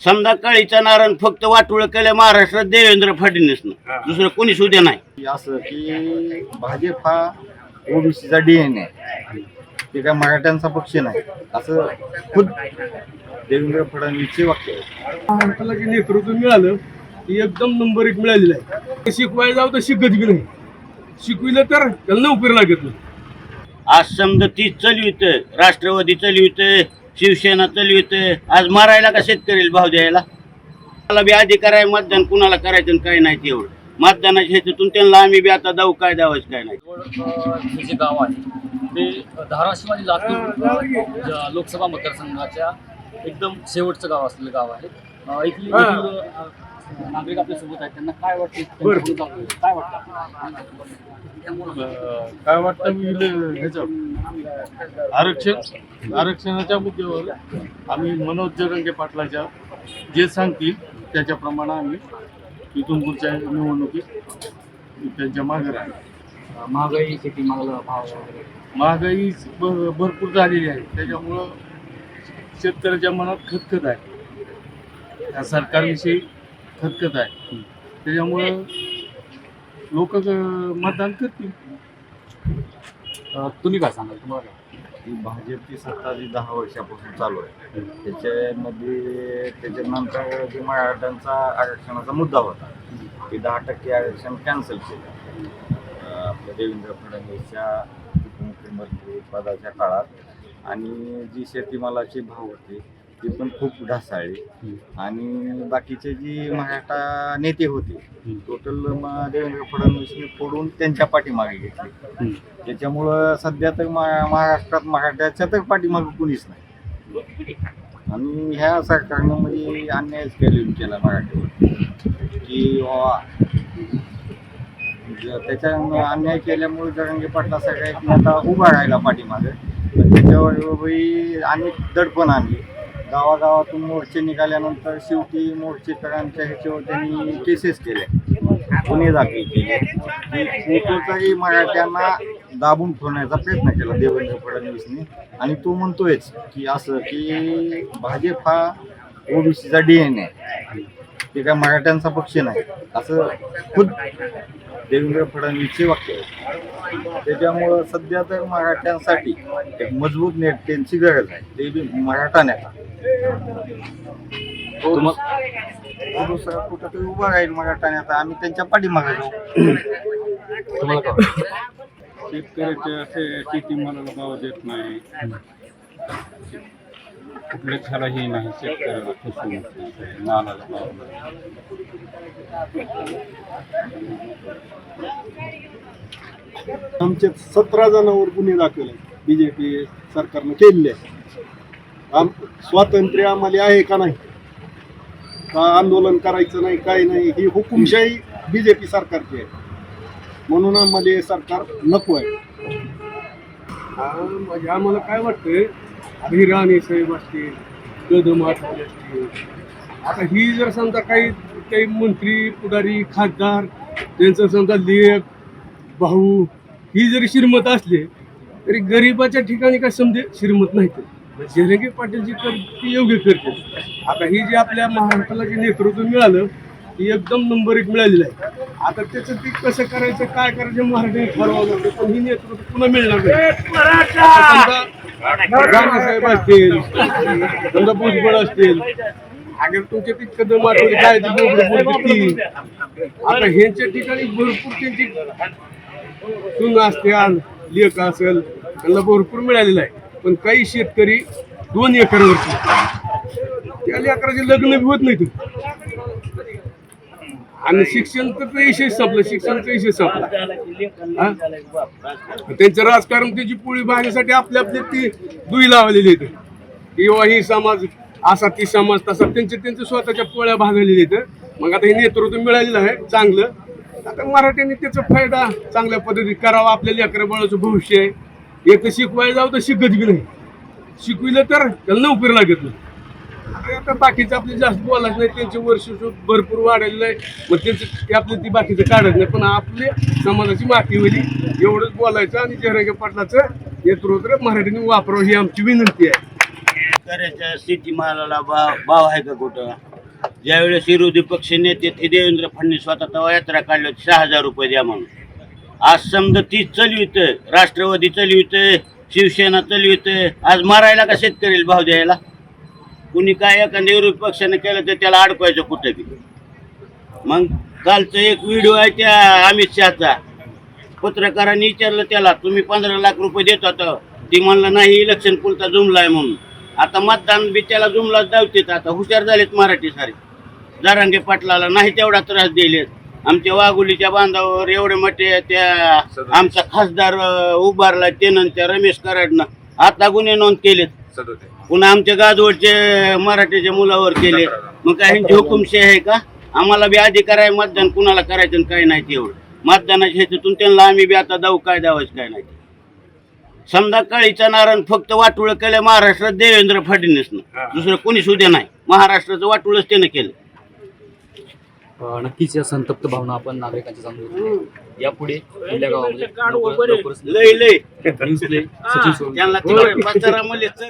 समजा कळीचा नारायण फक्त वाटोळ केलं महाराष्ट्रात देवेंद्र फडणवीसनं. दुसरं कोणी सुद्धा नाही. असं की भाजप हा ओबीसीचा डीएनए ते काय मराठ्यांचा पक्ष नाही. असं खुद देवेंद्र फडणवीसचे वाक्य आहे. महाराष्ट्राला जे नेतृत्व मिळालं ते एकदम नंबर एक मिळालेलं आहे. शिकवायला जावं तर शिकत बी नाही. शिकविलं तर त्याला नोकरी लागत नाही. आज समजा ती चलवित राष्ट्रवादी चलवित शिवसेना चलवित आज मारायला का शेतकऱ्याला भाव द्यायला? मला बी अधिकार आहे मतदान कुणाला करायचं आणि काय नाही तेवढं. मतदानाच्या ह्याच्यातून त्यांना आम्ही बी आता जाऊ काय द्यावंच काय नाही. जे गाव आहे ते धाराशिव आणि लातूर लोकसभा मतदारसंघाच्या एकदम शेवटचं गाव असलेलं गाव आहे. इथली नागरिक आपल्यासोबत आहेत. त्यांना काय वाटतं? काय वाटतं? काय वाटतं मी ह्याचं आरक्षण? आरक्षणाच्या मुद्द्यावर आम्ही मनोज जरंगे पाटलाच्या जे सांगतील त्याच्याप्रमाणे आम्ही इथून पुढच्या निवडणुकीत त्यांच्या मागे राहणार. महागाई शेती मागला भाव महागाई भरपूर झालेली आहे. त्याच्यामुळं शेतकऱ्याच्या मनात खतखत आहे. या सरकारविषयी खतखत आहे. त्याच्यामुळं लोक मतदान करतील. अ, तुम्ही काय सांगाल तुम्हाला? काय? ही भाजपची सत्ता जी दहा वर्षापासून चालू आहे त्याच्यामध्ये त्याच्यानंतर जे मराठ्यांचा आरक्षणाचा मुद्दा होता की दहा टक्के आरक्षण कॅन्सल केलं. अं, आपल्या देवेंद्र फडणवीसच्या उपमुख्यमंत्री पदाच्या काळात आणि जी शेतीमालाचे भाव होते ती पण खूप ढासाळली. आणि बाकीचे जी मराठा नेते होते टोटल देवेंद्र फडणवीसने फोडून त्यांच्या पाठीमागे घेतले. त्याच्यामुळं सध्या तर महाराष्ट्रात मराठ्याच्या तर पाठीमागे कुणीच नाही. आणि ह्या सरकारनं म्हणजे अन्यायच केले केला मराठीवर. की त्याच्यानं अन्याय केल्यामुळे जरंगे पाटला सगळ्या नेता उभा राहिला पाठीमागे पण त्याच्यावर अनेक दडपण आणली. गावागावातून मोर्चे निघाल्यानंतर शेवटी मोर्चेकरांच्या ह्याच्यावर त्यांनी केसेस केल्या गुन्हे दाखल केले. की कुठंतरी मराठ्यांना दाबून ठेवण्याचा प्रयत्न केला देवेंद्र फडणवीसने. आणि तो म्हणतोयच की असं की भाजप हा ओबीसीचा ए ते काय मराठ्यांचा पक्ष नाही. असं खुद देवेंद्र फडणवीसचे वाक्य आहे. त्याच्यामुळं सध्या तर मराठ्यांसाठी एक मजबूत नेत्यांची गरज आहे. ते बी मराठा नेता. दुसरा कुठं तरी उभा राहील मराठा नेता. आम्ही त्यांच्या पाठीमागे जाऊ? शेतकऱ्याचे असे शेतीमालाला भाव देत नाही. कुठल्याच ह्यालाही नाही शेतकऱ्याला फसवून मालाला भाव नाही. आमचे सतरा जणांवर गुन्हे दाखल आहेत बीजेपी सरकारनं केलेले आहे आम स्वातंत्र्य आम्हाला आहे का नाही? का आंदोलन करायचं नाही काय नाही ही हुकुमशाही बीजेपी सरकारची आहे. म्हणून आम्हाला हे सरकार नको आहे. हा, म्हणजे आम्हाला काय वाटतंय आता साहेब असतील कदम आठवले असतील आता ही जर समजा काही काही मंत्री पुढारी खासदार त्यांचं समजा लेख भाऊ ही जरी श्रीमत असले तरी गरिबाच्या ठिकाणी काय समजे श्रीमत नाही म्हणजे ते जरंगे पाटील जी कर ती योग्य करते आता ही जी आपल्या महाराष्ट्राला जे नेतृत्व मिळालं ती एकदम नंबर एक मिळालेलं आहे. आता त्याचं ते कसं करायचं काय करायचं महाराष्ट्राने ठरवावं लागतं पण ही नेतृत्व पुन्हा मिळणार नाही. समजा राणासाहेब असतील समजा भुजबळ असतील. अगर तुमच्या तितकं कदम काय आता ह्यांच्या ठिकाणी भरपूर त्यांची सुन असतील लेख असेल त्यांना भरपूर मिळालेलं आहे. पण काही शेतकरी दोन एकरवरती. त्या लेकराचे लग्न होत नाही आणि शिक्षण तर ते विषय संपलं शिक्षणचा विषय संपला. हा? त्यांचं राजकारण त्याची पोळी भाजण्यासाठी आपल्या आपली ती दुई लावलेली आहेत. किंवा ही समाज असा ती समाज तसा त्यांचे त्यांचे स्वतःच्या पोळ्या भागलेल्या आहेत. मग आता हे नेतृत्व मिळालेलं आहे चांगलं. आता मराठ्यांनी त्याचा फायदा चांगल्या पद्धतीने करावा आपल्या लेकरा बाळाचं भविष्य आहे. एक शिकवायला जाऊ तर शिकत बी नाही. शिकविलं तर त्याला नोकरी लागत नाही. आता बाकीचं आपले जास्त बोलायचं नाही त्यांचे वर्ष भरपूर वाढलेलं नाही मग त्यांचं ते ती बाकीचं काढत नाही. पण आपली समाजाची माती होईल एवढंच बोलायचं आणि जयरंगे पाटलाचं नेतृत्व मराठीने वापरावं ही आमची विनंती आहे. करायच्या शेतीमालाला भाव भाव आहे का कुठं? ज्यावेळेस विरोधी पक्ष नेते ते देवेंद्र फडणवीस स्वतः तेव्हा यात्रा काढली होती सहा हजार रुपये द्या म्हणून. आज समजा ती चलवित राष्ट्रवादी चलवित शिवसेना चलवित आज मारायला का शेतकरी भाव द्यायला? कुणी काय एखाद्या विरोधी पक्षाने केलं तर त्याला अडकवायचं कुठं बी. मग कालचं एक व्हिडिओ आहे त्या अमित शहाचा. पत्रकारांनी विचारलं त्याला तुम्ही पंधरा लाख रुपये देत होता. ती म्हणलं नाही इलेक्शन पुलता जुमलाय म्हणून. आता मतदान बी त्याला जुमलाच धावतेत. आता हुशार झालेत मराठी सारे. जारांगे पाटलाला नाही तेवढा त्रास दिलेत आमच्या वाघोलीच्या बांधावर एवढे मोठे त्या आमचा खासदार उभारला त्यानं त्या रमेश कराडनं. आता गुन्हे नोंद केलेत. पुन्हा आमच्या गाजवडचे मराठीच्या मुलावर केले. मग काय ह्यांची हुकुमशाही आहे का? आम्हाला बी अधिकार आहे मतदान कुणाला करायचं काय नाही ते एवढं. मतदानाच्या ह्याच्यातून त्यांना आम्ही बी आता जाऊ काय दावायचं काय नाही. ते. समजा कळीचा नारायण फक्त वाटोळ केलं महाराष्ट्रात देवेंद्र फडणवीसनं. दुसरं कोणी सुद्धा नाही. महाराष्ट्राचं वाटोळच त्यानं केलं. अ, नक्कीच या संतप्त भावना आपण नागरिकांच्या घेतल्या. यापुढे आपल्या गावामध्ये लवकर- लवकरच लय लय. न्यूज प्ले सचिन त्यांना तिकडे